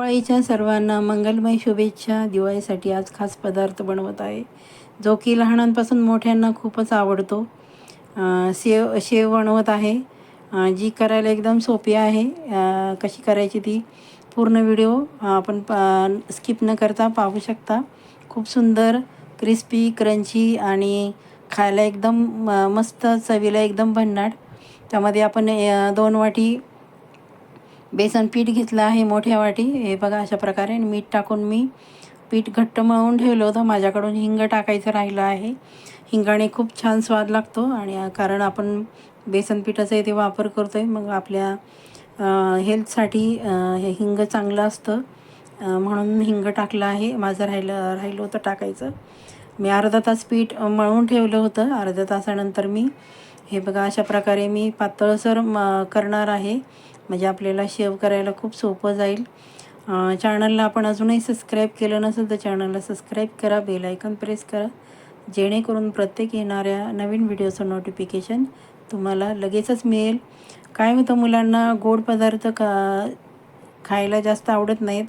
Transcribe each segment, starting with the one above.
दिवाळीच्या सर्वांना मंगलमय शुभेच्छा. दिवाळीसाठी आज खास पदार्थ बनवत आहे. जो की लहानांपासून मोठ्यांना खूपच आवडतो. शेव शेव बनवत आहे. जी करायला एकदम सोपी आहे. कशी करायची ती पूर्ण व्हिडिओ आपण स्किप न करता पाहू शकता. खूप सुंदर क्रिस्पी क्रंची आणि खायला एकदम म- मस्त चवीला एकदम भन्नाट. त्यामध्ये आपण दोन वाटी बेसन पीठ घेतलं आहे मोठ्या वाटी. हे बघा अशा प्रकारे मीठ टाकून मी पीठ घट्ट मळून ठेवलं होतं. माझ्याकडून हिंग टाकायचं राहिलं आहे. हिंगाने खूप छान स्वाद लागतो आणि कारण आपण बेसन पिठाचा इथे वापर करतो आहे मग आपल्या हेल्थसाठी हे हिंग चांगलं असतं. म्हणून हिंग टाकलं आहे. माझं राहिलं राहिलं होतं टाकायचं. मी अर्धा तास पीठ मळून ठेवलं होतं. अर्ध्या तासानंतर मी हे बघा अशा प्रकारे मी पातळसर म करणार आहे. म्हणजे आपल्याला शेव करायला खूप सोपं जाईल. चॅनलला आपण अजूनही सबस्क्राईब केलं नसेल तर चॅनलला सबस्क्राईब करा बेल आयकॉन प्रेस करा. जेणेकरून प्रत्येक येणाऱ्या नवीन व्हिडिओचं नोटिफिकेशन तुम्हाला लगेचच मिळेल. काय होतं मुलांना गोड पदार्थ का खायला जास्त आवडत नाहीत.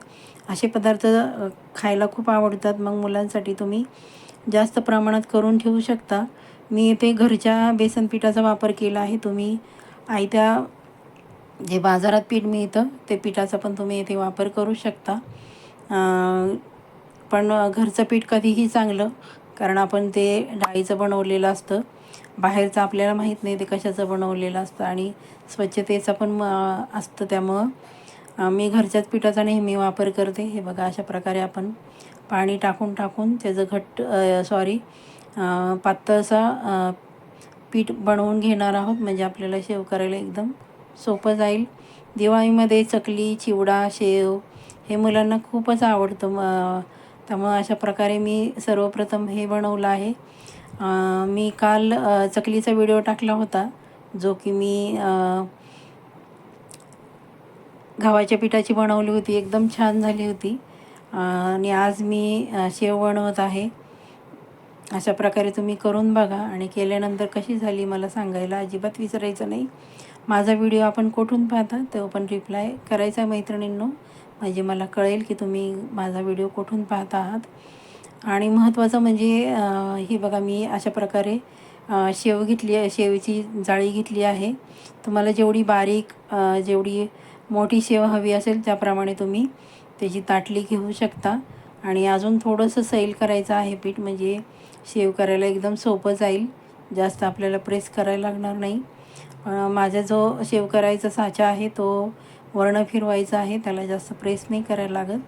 असे पदार्थ खायला खूप आवडतात. मग मुलांसाठी तुम्ही जास्त प्रमाणात करून ठेवू शकता. मी इथे घरच्या बेसन पिठाचा वापर केला आहे. तुम्ही आयत्या जे बाजारात पीठ मिळतं ते पिठाचा पण तुम्ही इथे वापर करू शकता. पण घरचं पीठ कधीही चांगलं कारण आपण ते डाळीचं बनवलेलं असतं. बाहेरचं आपल्याला माहीत नाही ते कशाचं बनवलेलं असतं आणि स्वच्छतेचं पण म असतं त्यामुळं. मी घरच्याच पिठाचा नेहमी वापर करते. हे बघा अशा प्रकारे आपण पाणी टाकून टाकून त्याचं घट्ट सॉरी पातळसा पीठ बनवून घेणार आहोत. म्हणजे आपल्याला शेव करायला एकदम सोपं जाईल. दिवाळीमध्ये चकली चिवडा शेव हे मुलांना खूपच आवडतं. मग त्यामुळं अशा प्रकारे मी सर्वप्रथम हे बनवलं आहे. मी काल चकलीचा व्हिडिओ टाकला होता जो की मी गव्हाच्या पिठाची बनवली होती. एकदम छान झाली होती. आणि आज मी शेव बनवत आहे. अशा प्रकारे तुम्ही करून बघा आणि केल्यानंतर कशी झाली मला सांगायला अजिबात विसरायचं नाही. माझा व्हिडिओ आपण कुठून पाहता तो पण रिप्लाय करायचा मैत्रिणींनो. म्हणजे मला कळेल की तुम्ही माझा व्हिडिओ कुठून पाहत आहात. आणि महत्त्वाचं म्हणजे हे ही बघा मी अशा प्रकारे शेव घेतली आहे शेवची जाळी घेतली आहे. तुम्हाला जेवढी बारीक जेवढी मोठी शेव हवी असेल त्याप्रमाणे तुम्ही त्याची ताटली घेऊ शकता. आणि अजून थोडंसं सैल करायचं आहे पीठ म्हणजे शेव करायला एकदम सोपं जाईल. जास्त आपल्याला प्रेस करायला लागणार नाही. पण माझा जो शेव करायचा साचा आहे तो वर्ण फिरवायचा आहे. त्याला जास्त प्रेस नाही करायला लागत.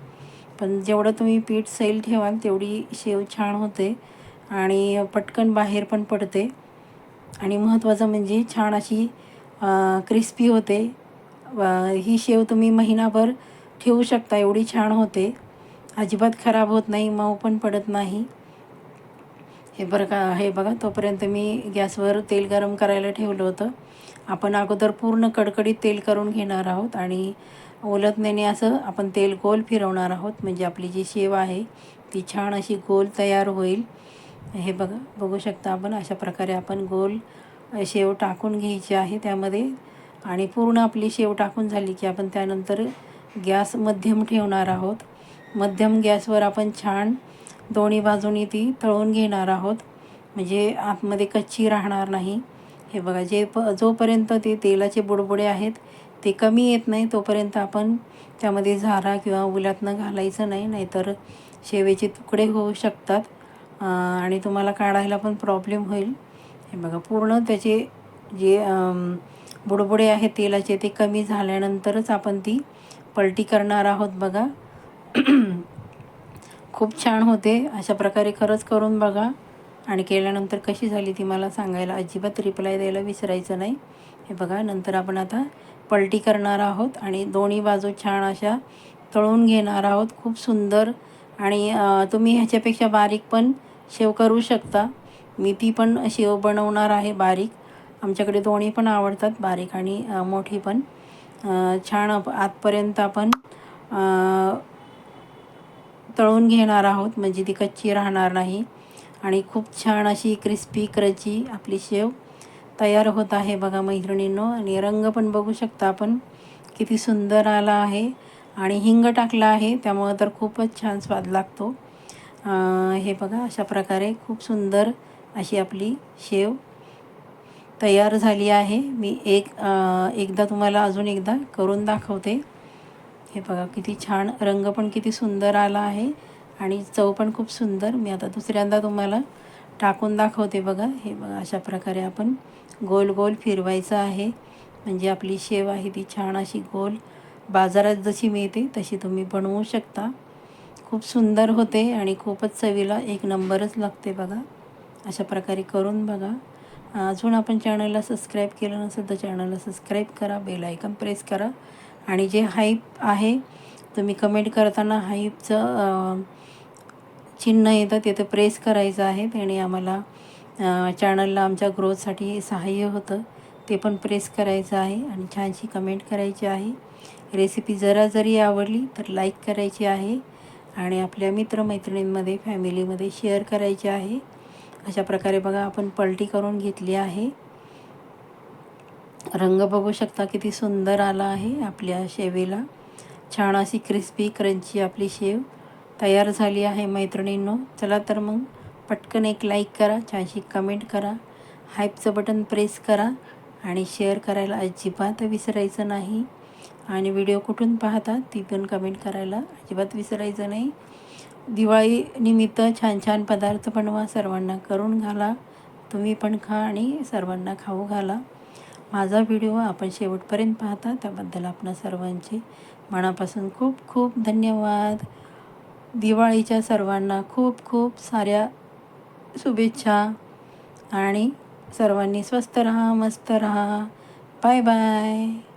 पण जेवढं तुम्ही पीठ सैल ठेवाल तेवढी शेव छान होते. आणि पटकन बाहेर पण पडते. आणि महत्त्वाचं म्हणजे छान अशी क्रिस्पी होते. ही शेव तुम्ही महिनाभर ठेवू शकता एवढी छान होते. अजिबात खराब होत नाही मऊ पण पडत नाही. हे बरं का हे बघा तोपर्यंत मी गॅसवर तेल गरम करायला ठेवलं होतं. आपण अगोदर पूर्ण कडकडीत तेल करून घेणार आहोत आणि उलटण्याने असं आपण तेल गोल फिरवणार आहोत. म्हणजे आपली जी शेव आहे ती छान अशी गोल तयार होईल. हे बघा बघू शकता आपण अशा प्रकारे आपण गोल शेव टाकून घ्यायची आहे त्यामध्ये. आणि पूर्ण आपली शेव टाकून झाली की आपण त्यानंतर गॅस मध्यम ठेवणार आहोत. मध्यम गॅसवर आपण छान दोन्ही बाजूनी ती तळून घेणार आहोत. म्हणजे आतमध्ये कच्ची राहणार नाही. हे बघा जे प जोपर्यंत ते तेलाचे बुडबुडे आहेत ते कमी येत नाही तोपर्यंत आपण त्यामध्ये झारा किंवा उलातनं घालायचं नाही नाहीतर शेवेचे तुकडे होऊ शकतात. आणि तुम्हाला काढायला पण प्रॉब्लेम होईल. हे बघा पूर्ण त्याचे जे बुडबुडे आहेत तेलाचे ते कमी झाल्यानंतरच आपण ती पलटी करणार आहोत बघा. खूप छान होते. अशा प्रकारे खरंच करून बघा. आणि केल्यानंतर कशी झाली ती मला सांगायला अजिबात रिप्लाय द्यायला विसरायचं नाही. हे बघा नंतर आपण आता पलटी करणार आहोत आणि दोन्ही बाजू छान अशा तळून घेणार आहोत. खूप सुंदर. आणि तुम्ही ह्याच्यापेक्षा बारीक पण शेव करू शकता. मी ती पण शेव बनवणार आहे बारीक. आमच्याकडे दोन्ही पण आवडतात बारीक आणि मोठी पण. छान आतपर्यंत आपण तळून घेणार आहोत म्हणजे ती कच्ची राहणार नाही. आणि खूप छान अशी क्रिस्पी क्रची आपली शेव तयार होत आहे बघा मैत्रिणींनो. आणि रंग पण बघू शकता आपण किती सुंदर आला आहे. आणि हिंग टाकला आहे त्यामुळं तर खूपच छान स्वाद लागतो. हे बघा अशा प्रकारे खूप सुंदर अशी आपली शेव तयार झाली आहे. मी एक एकदा तुम्हाला अजून एकदा करून दाखवते. हे बघा किती छान रंग पण किती सुंदर आला आहे आणि चव पण खूप सुंदर. मी आता दुसऱ्यांदा तुम्हाला टाकून दाखवते बघा. हे बघा अशा प्रकारे आपण गोल गोल फिरवायचं आहे. म्हणजे आपली शेव आहे ती छान अशी गोल. बाजारात जशी मिळते तशी तुम्ही बनवू शकता. खूप सुंदर होते आणि खूपच चवीला एक नंबरच लागते बघा. अशा प्रकारे करून बघा. अजून आपण चॅनलला सबस्क्राईब केलं नसेल तर चॅनलला सबस्क्राईब करा. बेल आयकन प्रेस करा. आणि जे हाईप आहे तुम्ही कमेंट करताना हाईपचं चिन्ह येतं तिथं प्रेस करायचं आहे. त्याने आम्हाला चॅनलला आमच्या ग्रोथसाठी सहाय्य होतं. ते पण प्रेस करायचं आहे आणि छानशी कमेंट करायची आहे. रेसिपी जरा जरी आवडली तर लाईक करायची आहे. आणि आपल्या मित्रमैत्रिणींमध्ये फॅमिलीमध्ये शेअर करायची आहे. अशा प्रकारे बघा आपण पलटी करून घेतली आहे. रंग बघू शकता किती सुंदर आला आहे आपल्या शेवेला. छान अशी क्रिस्पी क्रंची आपली शेव तयार झाली आहे मैत्रिणींनो. चला तर मग पटकन एक लाईक करा छानशी कमेंट करा हाईपचं बटन प्रेस करा आणि शेअर करायला अजिबात विसरायचं नाही. आणि व्हिडिओ कुठून पाहता ती पण कमेंट करायला अजिबात विसरायचं नाही. दिवाळी निमित्त छान छान पदार्थ बनवा सर्वांना करून घाला. तुम्ही पण खा आणि सर्वांना खाऊ घाला. माझा व्हिडिओ आपण शेवटपर्यंत पाहता त्याबद्दल आपणा सर्वांचे मनापासून खूप खूप धन्यवाद. दिवाळीच्या सर्वांना खूप खूप साऱ्या शुभेच्छा आणि सर्वांनी स्वस्त राहा मस्त राहा. Bye bye.